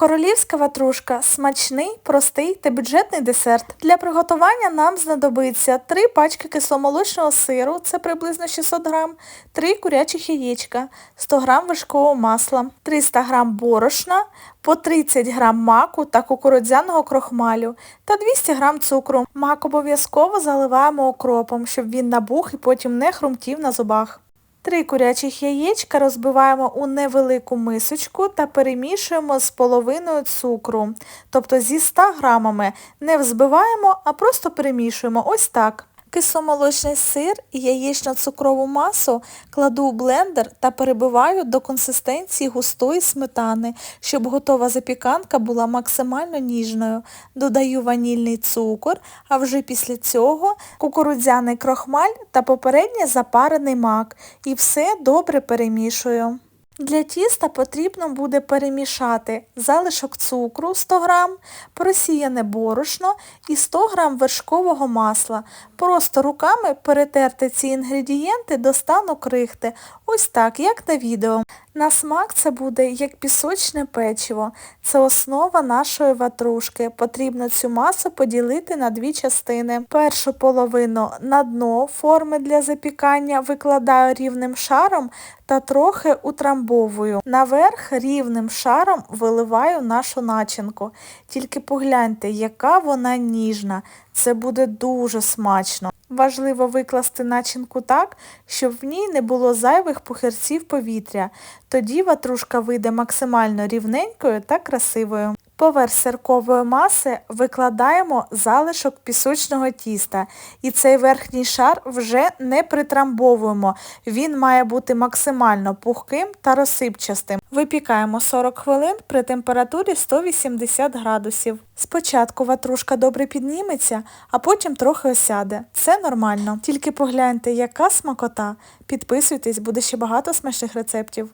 Королівська ватрушка смачний, простий та бюджетний десерт. Для приготування нам знадобиться 3 пачки кисломолочного сиру, це приблизно 600 грам, 3 курячих яєчка, 100 грам вершкового масла, 300 грам борошна, по 30 грам маку та кукурудзяного крохмалю та 200 грам цукру. Мак обов'язково заливаємо окропом, щоб він набух і потім не хрумтів на зубах. Три курячих яєчка розбиваємо у невелику мисочку та перемішуємо з половиною цукру. Тобто зі 100 грамами не взбиваємо, а просто перемішуємо ось так. Кисломолочний сир і яєчно-цукрову масу кладу у блендер та перебиваю до консистенції густої сметани, щоб готова запіканка була максимально ніжною. Додаю ванільний цукор, а вже після цього кукурудзяний крохмаль та попередньо запарений мак. І все добре перемішую. Для тіста потрібно буде перемішати залишок цукру 100 г, просіяне борошно і 100 г вершкового масла. Просто руками перетерти ці інгредієнти до стану крихти. Ось так, як на відео. На смак це буде як пісочне печиво. Це основа нашої ватрушки. Потрібно цю масу поділити на дві частини. Першу половину на дно форми для запікання викладаю рівним шаром та трохи утрамбовую. Наверх рівним шаром виливаю нашу начинку. Тільки погляньте, яка вона ніжна. Це буде дуже смачно. Важливо викласти начинку так, щоб в ній не було зайвих пухирців повітря. Тоді ватрушка вийде максимально рівненькою та красивою. Поверх сиркової маси викладаємо залишок пісочного тіста. І цей верхній шар вже не притрамбовуємо. Він має бути максимально пухким та розсипчастим. Випікаємо 40 хвилин при температурі 180 градусів. Спочатку ватрушка добре підніметься, а потім трохи осяде. Це нормально. Тільки погляньте, яка смакота. Підписуйтесь, буде ще багато смачних рецептів.